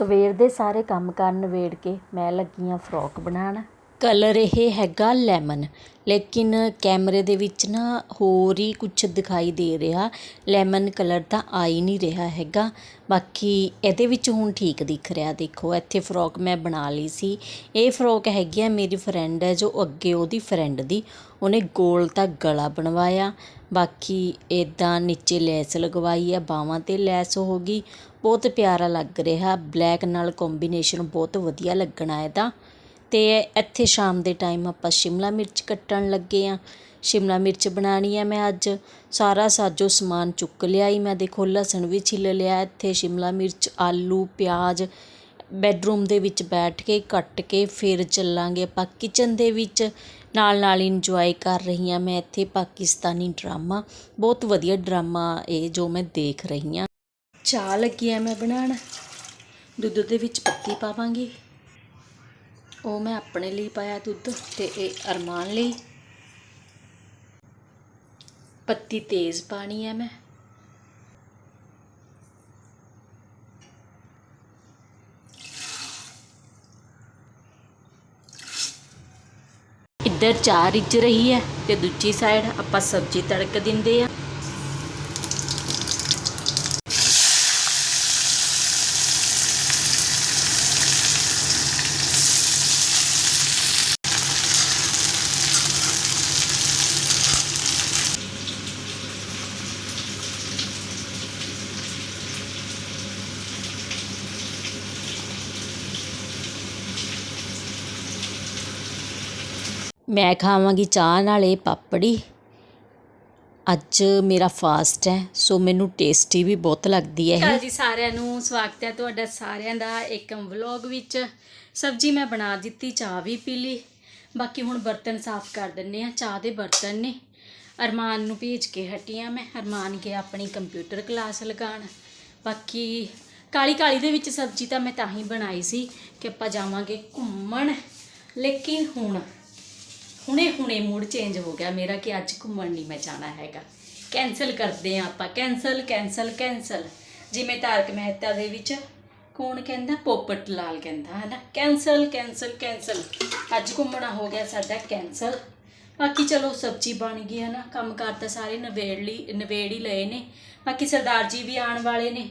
ਸਵੇਰ ਦੇ ਸਾਰੇ ਕੰਮ ਕਰਨ ਵੇੜ ਕੇ ਮੈਂ ਲੱਗੀ ਆ ਫਰੋਕ ਬਣਾਉਣ ਕਲਰ ਇਹ ਹੈਗਾ ਲੈਮਨ ਲੇਕਿਨ ਕੈਮਰੇ ਦੇ ਵਿੱਚ ਨਾ ਹੋਰ ਹੀ ਕੁਝ ਦਿਖਾਈ ਦੇ ਰਿਹਾ ਲੈਮਨ ਕਲਰ ਤਾਂ ਆ ਹੀ ਨਹੀਂ ਰਿਹਾ ਹੈਗਾ ਬਾਕੀ ਇਹਦੇ ਵਿੱਚ ਹੁਣ ਠੀਕ ਦਿਖ ਰਿਹਾ ਦੇਖੋ ਇੱਥੇ ਫਰੋਕ ਮੈਂ ਬਣਾ ਲਈ ਸੀ ਇਹ ਫਰੋਕ ਹੈਗੀ ਆ ਮੇਰੀ ਫਰੈਂਡ ਹੈ ਜੋ ਅੱਗੇ ਉਹਦੀ ਫਰੈਂਡ ਦੀ ਉਹਨੇ ਗੋਲ ਤਾਂ ਗਲਾ ਬਣਵਾਇਆ ਬਾਕੀ ਇਦਾਂ ਨੀਚੇ ਲੈਸ ਲਗਵਾਈ ਹੈ ਬਾਹਾਂ ਤੇ ਲੈਸ ਹੋ ਗਈ ਬਹੁਤ ਪਿਆਰਾ ਲੱਗ ਰਿਹਾ ਬਲੈਕ ਨਾਲ ਕੰਬੀਨੇਸ਼ਨ ਬਹੁਤ ਵਧੀਆ ਲੱਗਣਾ ਹੈ ਤਾਂ ਤੇ ਇੱਥੇ ਸ਼ਾਮ ਦੇ ਟਾਈਮ ਆਪਾਂ ਸ਼ਿਮਲਾ ਮਿਰਚ ਕੱਟਣ ਲੱਗੇ ਆ ਸ਼ਿਮਲਾ ਮਿਰਚ ਬਣਾਣੀ ਹੈ ਮੈਂ ਅੱਜ ਸਾਰਾ ਸਾਜੋ ਸਮਾਨ ਚੁੱਕ ਹੀ ਮੈਂ ਦੇਖੋ ਲਸਣ ਵੀ ਛਿੱਲ ਲਿਆ ਇੱਥੇ ਸ਼ਿਮਲਾ ਮਿਰਚ ਆਲੂ ਪਿਆਜ਼ ਬੈੱਡਰੂਮ ਦੇ ਵਿੱਚ ਬੈਠ ਕੇ ਕੱਟ ਕੇ ਫਿਰ ਚੱਲਾਂਗੇ ਆਪਾਂ ਕਿਚਨ ਦੇ ਵਿੱਚ ਨਾਲ ਨਾਲ ਇੰਜੋਏ ਕਰ ਰਹੀ ਹਾਂ ਮੈਂ ਇੱਥੇ ਪਾਕਿਸਤਾਨੀ ਡਰਾਮਾ ਬਹੁਤ ਵਧੀਆ ਡਰਾਮਾ ਇਹ ਜੋ ਮੈਂ ਦੇਖ ਰਹੀ ਹਾਂ ਚਾਹ ਲੱਗੀ ਐ ਮੈਂ ਬਣਾਣ ਦੁੱਧ ਦੇ ਵਿੱਚ ਪੱਤੀ ਪਾਵਾਂਗੀ ਉਹ ਮੈਂ ਆਪਣੇ ਲਈ ਪਾਇਆ ਦੁੱਧ ਤੇ ਇਹ ਅਰਮਾਨ ਲਈ ਪੱਤੀ ਤੇਜ਼ ਪਾਣੀ ਐ ਮੈਂ ਇੱਧਰ ਚਾਹ ਰਿੱਝ ਰਹੀ ਐ ਤੇ ਦੂਜੀ ਸਾਈਡ ਆਪਾਂ ਸਬਜ਼ੀ ਤੜਕ ਦਿੰਦੇ ਆ ਮੈਂ ਖਾਵਾਂਗੀ ਚਾਹ ਨਾਲ ਇਹ ਪਾਪੜੀ ਅੱਜ ਮੇਰਾ ਫਾਸਟ ਹੈ ਸੋ ਮੈਨੂੰ ਟੇਸਟੀ ਵੀ ਬਹੁਤ ਲੱਗਦੀ ਹੈ ਇਹ ਜੀ ਸਾਰਿਆਂ ਨੂੰ ਸਵਾਗਤ ਹੈ ਤੁਹਾਡਾ ਸਾਰਿਆਂ ਦਾ ਇੱਕ ਵਲੌਗ ਵਿੱਚ ਸਬਜ਼ੀ ਮੈਂ ਬਣਾ ਦਿੱਤੀ ਚਾਹ ਵੀ ਪੀ ਲਈ ਬਾਕੀ ਹੁਣ ਬਰਤਨ ਸਾਫ਼ ਕਰ ਦਿੰਨੇ ਆ ਚਾਹ ਦੇ ਬਰਤਨ ਨੇ ਅਰਮਾਨ ਨੂੰ ਭੇਜ ਕੇ ਹਟੀ ਆ ਮੈਂ ਅਰਮਾਨ ਕੇ ਆਪਣੀ ਕੰਪਿਊਟਰ ਕਲਾਸ ਲਗਾਣ ਬਾਕੀ ਕਾਲੀ ਕਾਲੀ ਦੇ ਵਿੱਚ ਸਬਜ਼ੀ ਤਾਂ ਮੈਂ ਤਾਂ ਹੀ ਬਣਾਈ ਸੀ ਕਿ ਆਪਾਂ ਜਾਵਾਂਗੇ ਘੁੰਮਣ ਲੇਕਿਨ ਹੁਣ ਹੁਣੇ-ਹੁਣੇ ਮੂਡ ਚੇਂਜ ਹੋ ਗਿਆ ਮੇਰਾ ਕਿ ਅੱਜ ਘੁੰਮਣ ਨਹੀਂ ਮੈਂ ਜਾਣਾ ਹੈਗਾ ਕੈਨਸਲ ਕਰਦੇ ਆ ਆਪਾਂ ਕੈਨਸਲ ਕੈਨਸਲ ਕੈਨਸਲ ਜਿਵੇਂ ਤਾਰਕ ਮਹਿਤਾ ਦੇ ਵਿੱਚ ਕੌਣ ਕਹਿੰਦਾ ਪੋਪਟ ਲਾਲ ਕਹਿੰਦਾ ਹੈ ਨਾ ਕੈਨਸਲ ਕੈਨਸਲ ਕੈਨਸਲ ਅੱਜ ਘੁੰਮਣਾ ਹੋ ਗਿਆ ਸਾਡਾ ਕੈਨਸਲ ਬਾਕੀ ਚਲੋ ਸਬਜੀ ਬਣ ਗਈ ਹੈ ਨਾ ਕੰਮ ਕਰਤਾ ਸਾਰੇ ਨਵੇੜ ਲਈ ਨਵੇੜ ਹੀ ਲਏ ਨੇ ਬਾਕੀ ਸਰਦਾਰ ਜੀ ਵੀ ਆਣ ਵਾਲੇ ਨੇ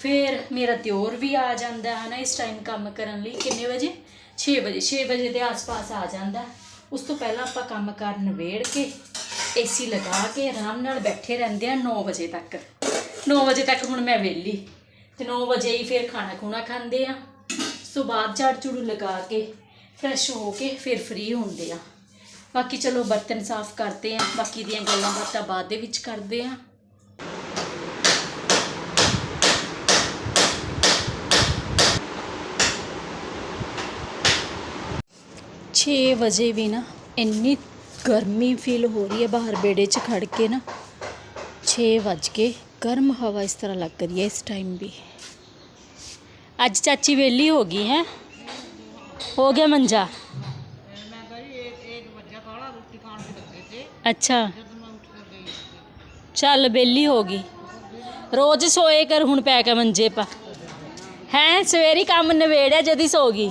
ਫਿਰ ਮੇਰਾ ਦਿਓਰ ਵੀ ਆ ਜਾਂਦਾ ਹੈ ਨਾ ਇਸ ਟਾਈਮ ਕੰਮ ਕਰਨ ਲਈ ਕਿੰਨੇ ਵਜੇ 6 ਵਜੇ 6 ਵਜੇ ਦੇ ਆਸ-ਪਾਸ ਆ ਜਾਂਦਾ ਉਸ ਤੋਂ ਪਹਿਲਾਂ ਆਪਾਂ ਕੰਮ ਕਰ ਨਵੇੜ ਕੇ ਏਸੀ ਲਗਾ ਕੇ ਆਰਾਮ ਨਾਲ ਬੈਠੇ ਰਹਿੰਦੇ ਆ 9 ਵਜੇ ਤੱਕ 9 ਵਜੇ ਤੱਕ ਹੁਣ ਮੈਂ ਵੇਲੀ ਤੇ 9 ਵਜੇ ਹੀ ਫਿਰ ਖਾਣਾ ਖੂਣਾ ਖਾਂਦੇ ਆ ਸੋ ਬਾਅਦ ਝਾੜ ਲਗਾ ਕੇ ਫਰੈਸ਼ ਹੋ ਕੇ ਫਿਰ ਫ੍ਰੀ ਹੁੰਦੇ ਆ ਬਾਕੀ ਚਲੋ ਬਰਤਨ ਸਾਫ਼ ਕਰਦੇ ਆ ਬਾਕੀ ਦੀਆਂ ਗੱਲਾਂ ਬਾਤਾਂ ਬਾਅਦ ਦੇ ਵਿੱਚ ਕਰਦੇ ਆ छे बजे भी ना इन्नी गर्मी फील हो रही है बाहर बेड़े च खड़ के ना छे बज के गर्म हवा इस तरह लग रही है इस टाइम भी आज चाची वेली हो गई है हो गया मंजा अच्छा चल बेली होगी रोज सोए कर हूँ पै मंजे पर है सवेरी कम है जदी सो गई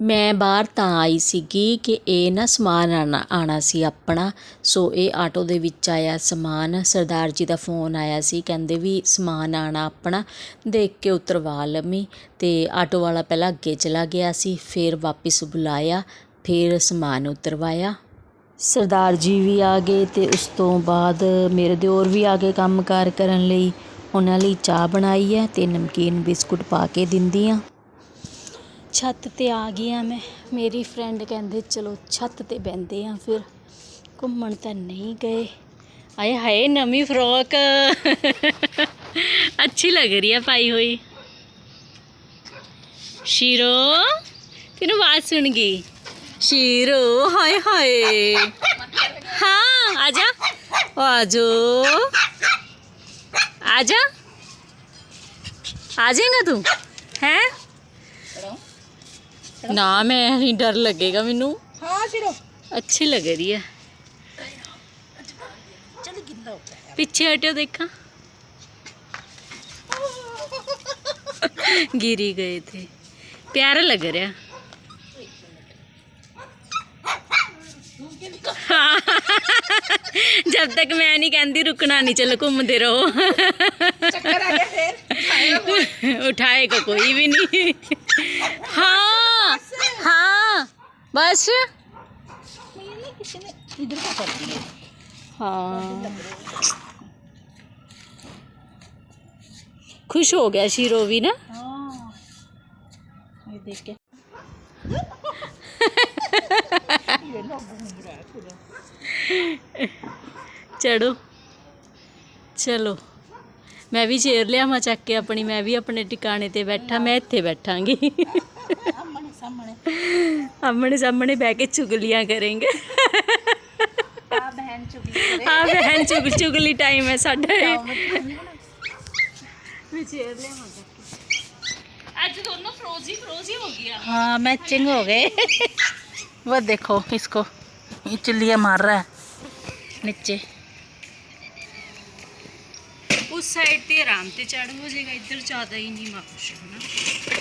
ਮੈਂ ਬਾਹਰ ਤਾਂ ਆਈ ਸੀਗੀ ਕਿ ਇਹ ਨਾ ਸਮਾਨ ਆਣਾ ਆਣਾ ਸੀ ਆਪਣਾ ਸੋ ਇਹ ਆਟੋ ਦੇ ਵਿੱਚ ਆਇਆ ਸਮਾਨ ਸਰਦਾਰ ਜੀ ਦਾ ਫੋਨ ਆਇਆ ਸੀ ਕਹਿੰਦੇ ਵੀ ਸਮਾਨ ਆਣਾ ਆਪਣਾ ਦੇਖ ਕੇ ਉਤਰਵਾ ਲਮੀ ਤੇ ਆਟੋ ਵਾਲਾ ਪਹਿਲਾਂ ਅੱਗੇ ਚਲਾ ਗਿਆ ਸੀ ਫਿਰ ਵਾਪਿਸ ਬੁਲਾਇਆ ਫਿਰ ਸਮਾਨ ਉਤਰਵਾਇਆ ਸਰਦਾਰ ਜੀ ਵੀ ਆ ਗਏ ਤੇ ਉਸ ਤੋਂ ਬਾਅਦ ਮੇਰੇ ਦਿਓਰ ਵੀ ਆ ਗਏ ਕੰਮਕਾਰ ਕਰਨ ਲਈ ਉਹਨਾਂ ਲਈ ਚਾਹ ਬਣਾਈ ਹੈ ਤੇ ਨਮਕੀਨ ਬਿਸਕੁਟ ਪਾ ਕੇ ਦਿੰਦੀ ਆ छत ते आ गई हाँ मैं मेरी फ्रेंड कहें चलो छत ते बहते हैं हाँ फिर घूमन तो नहीं गए आए हाए नवी फ्रॉक अच्छी लग रही है पाई हुई शीरो तेन आवाज सुन गई शीरो हाय हाय हाँ आजा आजो आजा आ जाएगा तू है ਨਾ ਮੈਂ ਨਹੀਂ ਡਰ ਲੱਗੇਗਾ ਮੈਨੂੰ ਹਾਂ ਸ਼ਿਰੋ ਅੱਛੀ ਲੱਗ ਰਹੀ ਹੈ ਚਲ ਗਿੱਲਾ ਹੋ ਗਿਆ ਪਿੱਛੇ ਹਟਿਓ ਦੇਖਾਂ गिरी गए थे प्यारा लग रहा जब तक मैं नहीं कहती रुकना नहीं चलो घूमते रहो उठाएगा कोई भी नहीं हाँ बस इधर कर दिए हाँ खुश हो गया शीरो भी ना देख के चढ़ो चलो मैं भी चेर लिया मैं चक के अपनी मैं भी अपने टिकाने ते बैठा मैं इतने बैठागी सामने आमने सामने बह के चुगलियाँ करेंगे बहन चुगली हाँ बहन चुग चुगली टाइम है साढ़ा ਅੱਜ ਦੋਨੋਂ ਫਰੋਜ਼ੀ ਫਰੋਜ਼ੀ ਹੋ ਗਿਆ हाँ मैचिंग हो गए वो देखो इसको ये चिल्लिया मार रहा है नीचे ਉਸ ਸਾਈਡ ਤੇ ਆਰਾਮ ਤੇ ਚੜ੍ਹ ਹੋ ਜਾਏਗਾ ਇੱਧਰ ਜ਼ਿਆਦਾ ਹੀ ਨਹੀਂ ਮਾਕਸ਼ ਹੈ ਨਾ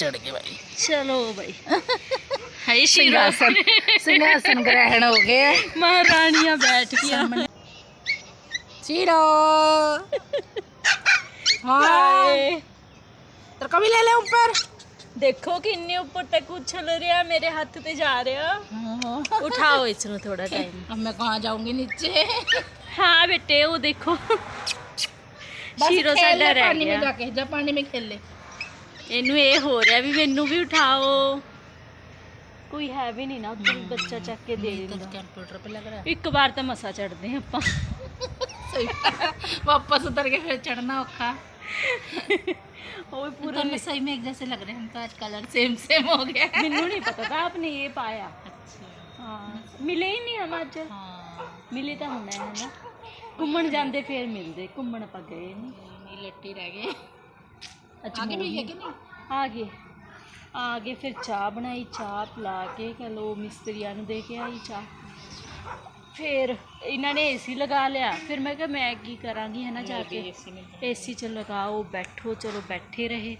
चढ़ गए भाई चलो भाई सिंहासन सिंहासन ग्रहण हो गए महारानिया बैठ गया हाँ। कभी ले ले ऊपर देखो कि ऊपर तक उछल रहा मेरे हाथ पे जा रहे हो हाँ। उठाओ इसमें थोड़ा टाइम अब मैं कहा जाऊंगी नीचे हाँ बेटे वो देखो शीरो पानी में जाके जा पानी में खेल ले ਇਹਨੂੰ ये हो रहा भी ਮੈਨੂੰ भी उठाओ कोई है भी नहीं ना तो बच्चा चक के दे कंप्यूटर ਕੰਪਿਊਟਰ लग रहा है एक बार पूरा तो सही में एक जैसे लग रहे हैं हम तो आज कलर सेम सेम हो गया मैनू नहीं पता था आपने ये पाया अच्छा मिले ही नहीं हम हाँ। मिले तो हमने है ना घूमन जाते फिर मिलते घूमन आप गए नहीं लट्टी रह गए ਅੱਜ ਆਗੇ ਹੈ ਕਿ ਨਹੀਂ ਆ ਗਏ ਆ ਗਏ ਫਿਰ ਚਾਹ ਬਣਾਈ ਚਾਹ ਪਲਾ ਕੇ ਕਲੋ ਮਿਸਤਰੀਆਂ ਨੂੰ ਦੇ ਕੇ ਆਈ ਚਾਹ ਫਿਰ ਇਹਨਾਂ ਨੇ ਏਸੀ ਲਗਾ ਲਿਆ ਫਿਰ ਮੈਂ ਕਿਹਾ ਮੈਂ ਕੀ ਕਰਾਂਗੀ ਹੈ ਨਾ ਜਾ ਕੇ ਏਸੀ ਚ ਲਗਾਓ ਬੈਠੋ ਚਲੋ ਬੈਠੇ ਰਹੇ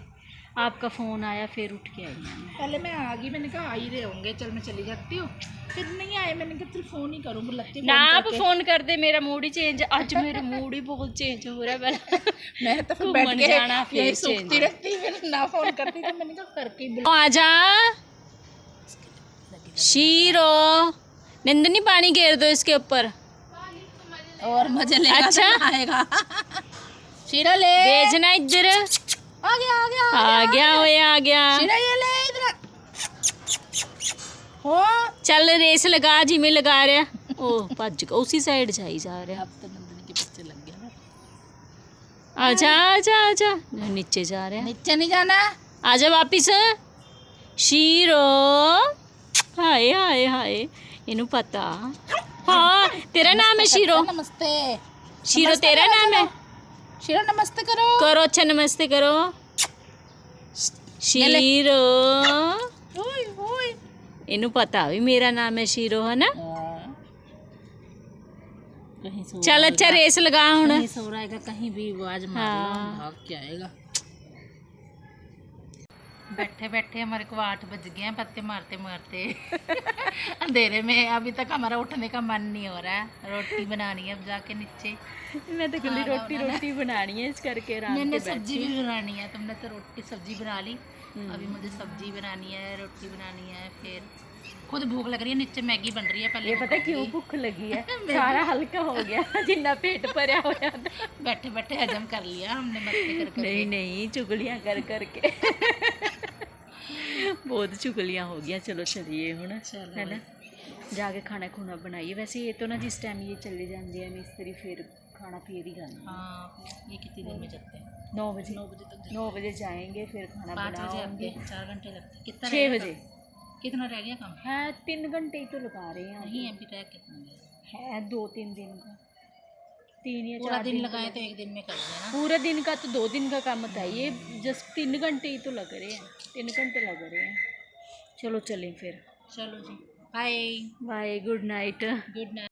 आपका फ़ोन आया फिर उठ के आई पहले मैं आ गई मैंने कहा आई रहे होंगे चल मैं चली जाती हूँ फिर नहीं आए मैंने कहा चल फ़ोन ही करूँ लगती ना आप फ़ोन कर दे मेरा मूड ही चेंज आज मेरा मूड ही बहुत चेंज हो रहा है मैं तो फिर बैठ के जाना फिर सूखती रहती फिर ना फ़ोन करती तो मैंने कहा करके आ जा शीरो नंदनी पानी घेर दो इसके ऊपर और मजा लेगा अच्छा तो आएगा शीरो ले भेजना इधर आ गया आ गया आ गया हो चल रेस लगा जिम्मे लगा रहा ओ भज उसी साइड जाई जा रहा अब तो नंदन के पीछे लग गया आजा आजा आजा नीचे जा रहा नीचे नहीं जाना आजा वापिस शीरो हाय हाय हाय इनू पता हाँ तेरा नाम है शीरो नमस्ते शीरो तेरा नाम है શીરો નમસ્તે કરો કરો છે નમસ્તે કરો શીરો ઓય ઓય એનું પતા હવે મેરા નામ હે શીરો હે ના चल अच्छा रेस लगा हूँ कहीं सो रहेगा कहीं भी आवाज मार भाग के आएगा बैठे बैठे हमारे को आठ बज गए हैं पत्ते मारते मारते अंधेरे में अभी तक हमारा उठने का मन नहीं हो रहा है रोटी बनानी है अब जाके नीचे मैं तो गली रोटी रोटी बनानी है इस करके मैंने सब्जी भी बनानी है तुमने तो रोटी सब्जी बना ली हम्म। अभी मुझे सब्जी बनानी है रोटी बनानी है फिर खुद भूख लग रही है नीचे मैगी बन रही है पहले ये पता क्यों भूख लगी है सारा हल्का हो गया जिन्ना पेट भरया होया बैठे बैठे हजम कर लिया हमने नहीं नहीं चुगलियां कर करके बहुत चुगलियाँ हो गया चलो चलिए हूँ है ना जाके खाना खूना बनाइए वैसे ये तो ना जिस टाइम ये चले जाते हैं मिस्त्री फिर खाना फिर ही खाना हाँ ये कितनी देर में चलते हैं नौ बजे नौ बजे तक नौ बजे जाएंगे फिर खाना बनाएंगे चार घंटे लगते कितना छः बजे कितना रह गया काम है हाँ, तीन घंटे ही तो लगा रहे हैं नहीं एम पी कितना है दो तीन दिन का तीन या चार दिन, दिन लगाए तो एक दिन में कर देना पूरा दिन का तो दो दिन का काम होता है ये जस्ट तीन घंटे ही तो लग रहे हैं तीन घंटे लग रहे हैं चलो चलें फिर चलो जी bye bye good night good night